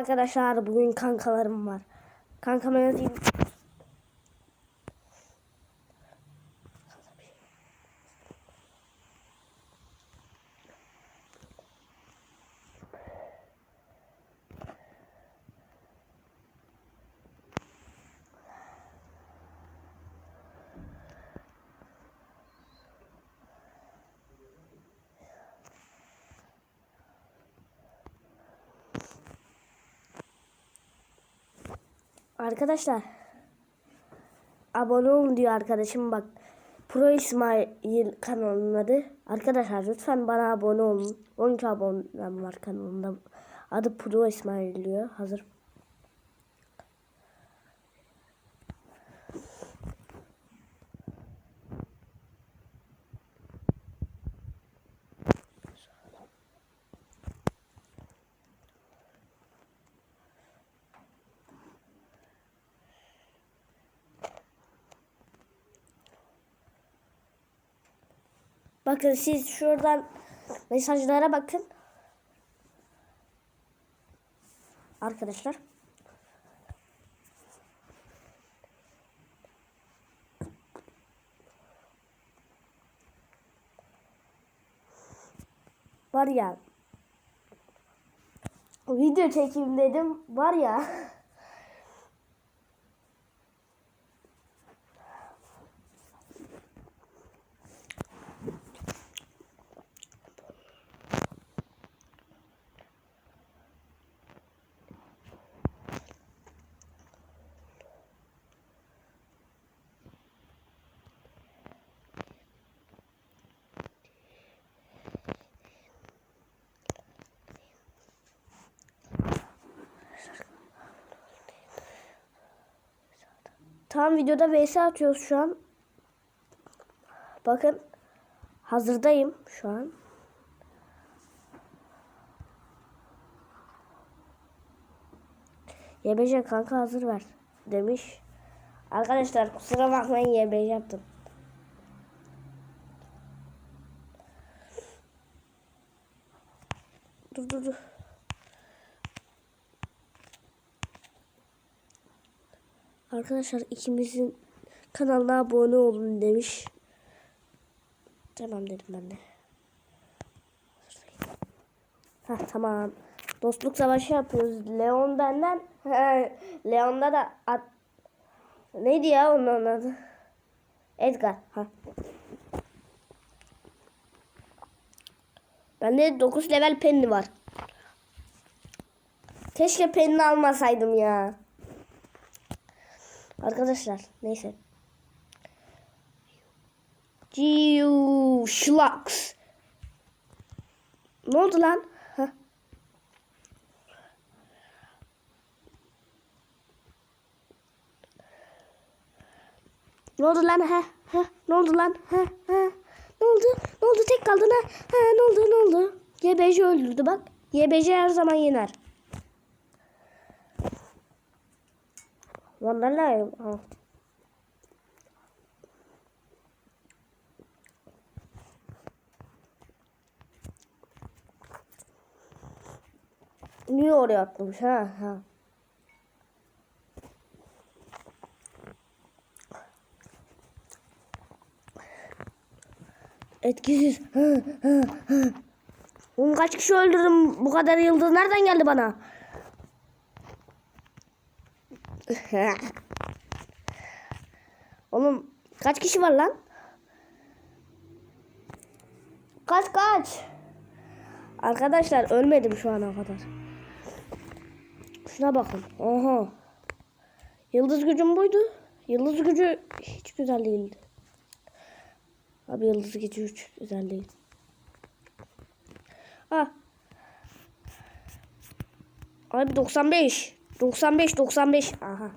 arkadaşlar bugün kankalarım var. Kankama yazayım. Arkadaşlar abone olun diyor arkadaşım bak. Pro İsmail kanalının adı. Arkadaşlar lütfen bana abone olun. 12 abonem var kanalımda. Adı Pro İsmail diyor. Hazır. Bakın siz şuradan mesajlara bakın. Arkadaşlar. Var ya. Video çekeyim dedim. Var ya. Tam videoda vs atıyoruz şu an. Bakın. Hazırdayım şu an. YBC kanka hazır ver demiş. Arkadaşlar kusura bakmayın YBC yaptım. Dur dur dur. Arkadaşlar ikimizin kanalına abone olun demiş. Tamam dedim ben de. Ha tamam. Dostluk savaşı yapıyoruz. Leon benden. Leon'da da at... Neydi ya onun adı? Edgar. Ha. Bende 9 level penni var. Keşke penni almasaydım ya. Arkadaşlar neyse. Ciu Schlax. Ne oldu lan? Heh. Ne oldu lan? Ha? Ha? Ne oldu lan? Ha? Ha? Ne oldu? Ne oldu? Tek kaldın ha? Ha? Ne oldu? Ne oldu? YBC öldürdü bak. YBC her zaman yener. Vallahi ha. Niye oraya atlamış ha? ha. Etkisiz. Oğlum kaç kişi öldürdüm? Bu kadar yıldız nereden geldi bana? Oğlum kaç kişi var lan? Kaç kaç? Arkadaşlar ölmedim şu ana kadar. Şuna bakın. Oha. Yıldız gücüm buydu. Yıldız gücü hiç güzel değildi. Abi yıldız gücü hiç güzel değil. Ha. Abi 95. 95 95. Aha.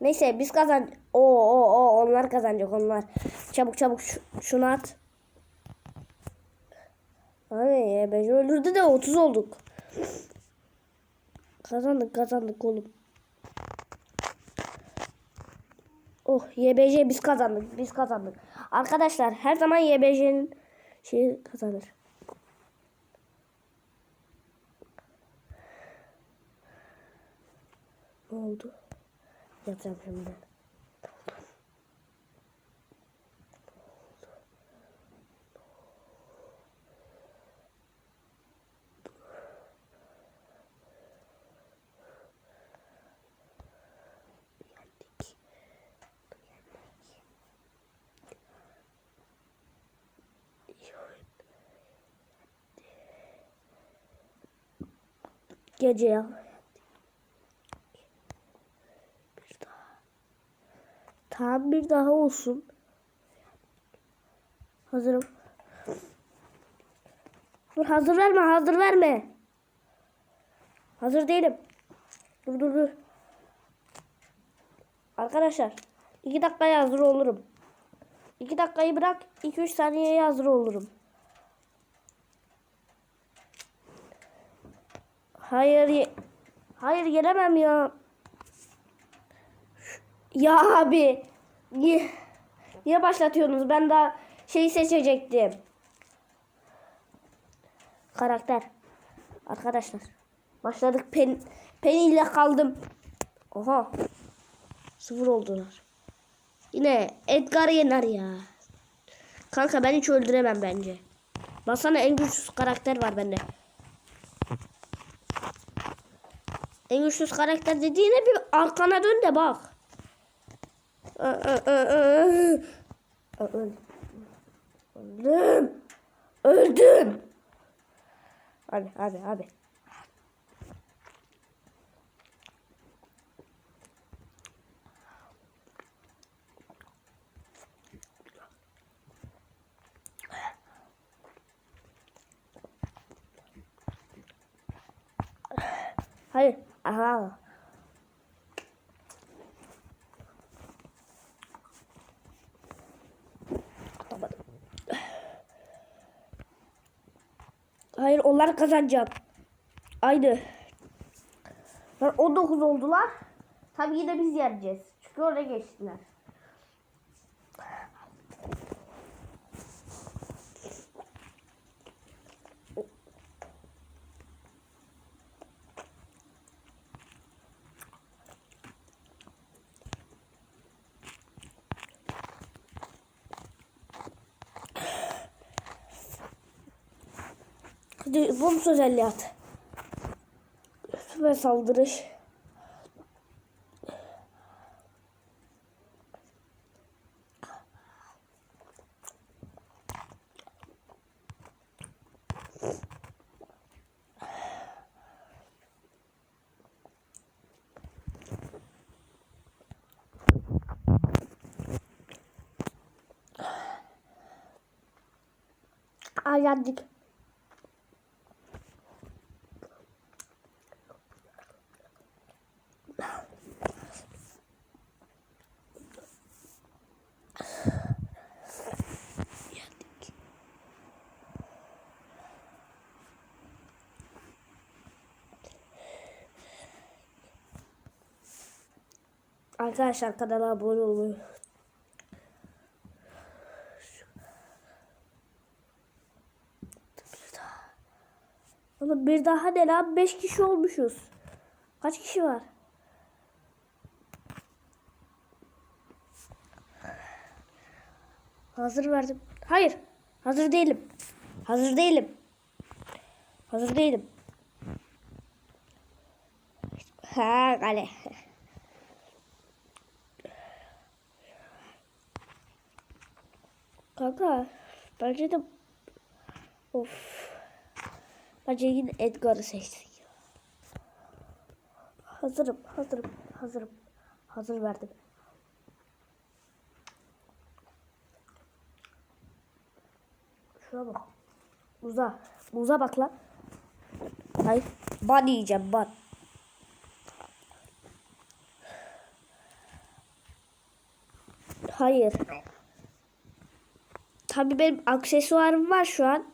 Neyse biz kazan. O o o onlar kazanacak onlar. Çabuk çabuk şu, şunu at. Abi YBC öldürdü de 30 olduk. Kazandık kazandık oğlum. Oh YBC biz kazandık biz kazandık. Arkadaşlar her zaman YBC'nin şeyi kazanır. Ne oldu? Yatacağım şimdi. Gece ya. Bir daha. Tamam bir daha olsun. Hazırım. Dur hazır verme hazır verme. Hazır değilim. Dur dur dur. Arkadaşlar iki dakikaya hazır olurum. İki dakikayı bırak 2-3 saniyeye hazır olurum. Hayır Hayır gelemem ya. Ya abi. Niye, niye başlatıyorsunuz? Ben daha şeyi seçecektim. Karakter. Arkadaşlar. Başladık. Pen, Penny ile kaldım. Oha. Sıfır oldular. Yine Edgar yener ya. Kanka ben hiç öldüremem bence. Basana en güçsüz karakter var bende. En güçsüz karakter dediğine bir arkana dön de bak. Öldüm. Öldüm. Abi abi abi. Hayır. Aha. Hayır onlar kazanacak. Aynı. Yani 19 oldular. Tabii yine biz yeneceğiz. Çünkü oraya geçtiler. Bonus özelliği at. Süper saldırış. Ay Arkadaşlar kanala abone olmayı. Oğlum bir daha ne lan? 5 kişi olmuşuz. Kaç kişi var? Hazır verdim. Hayır. Hazır değilim. Hazır değilim. Hazır değilim. Ha kale. Kanka bence de of bence yine Edgar'ı seçtik. Hazırım, hazırım, hazırım. Hazır verdim. Şuna bak. Muza. Muza bak lan. Hayır. Ban yiyeceğim ban. Hayır. Tabii benim aksesuarım var şu an.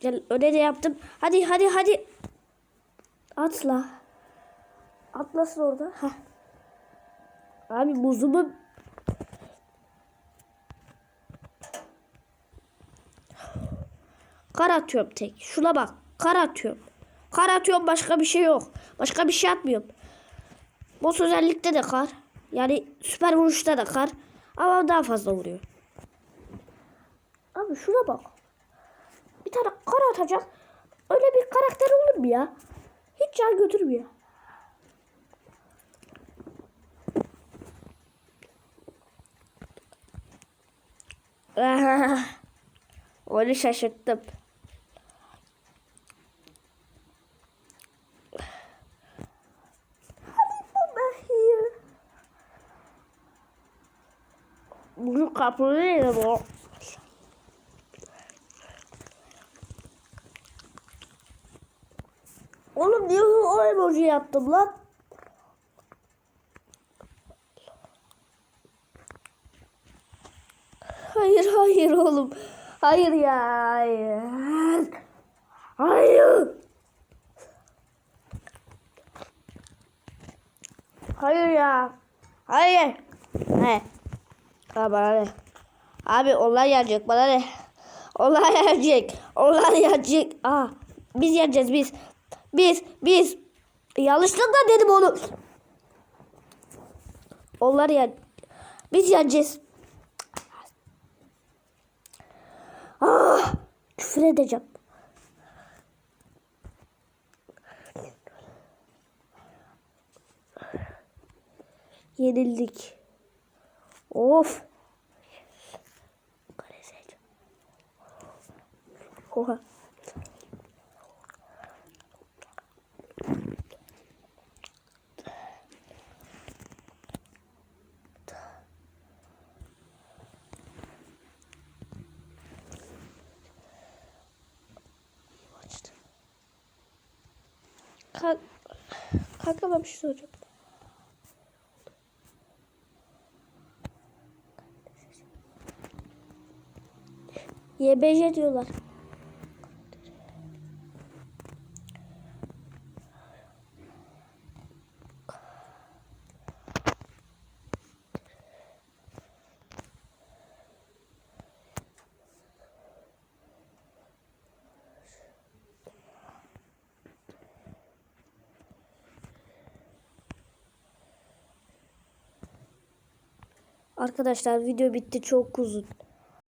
Gel öne de yaptım. Hadi hadi hadi. Atla. Atlasın orada. Heh. Abi muzumu Kar atıyorum tek. Şuna bak. Kar atıyorum. Kar atıyorum başka bir şey yok. Başka bir şey atmıyorum. Boss özellikle de kar. Yani süper vuruşta da kar. Ama daha fazla vuruyor. Abi şuna bak. Bir tane kar atacak. Öyle bir karakter olur mu ya? Hiç can götürmüyor. Onu şaşırttım. Bunu kapılıyor bu. Oğlum niye o emoji yaptım lan? Hayır hayır oğlum. Hayır ya hayır. Hayır. Hayır ya. Hayır. He. Ha bana ne? Abi onlar gelecek bana ne? Onlar gelecek. Onlar gelecek. Aa, biz yeneceğiz biz. Biz biz. Yanlışlıkla dedim onu. Onlar yen. Biz yeneceğiz. Ah, küfür edeceğim. Yenildik. Of. Oha. Ben bir şey soracağım. YBJ diyorlar. Arkadaşlar video bitti çok uzun.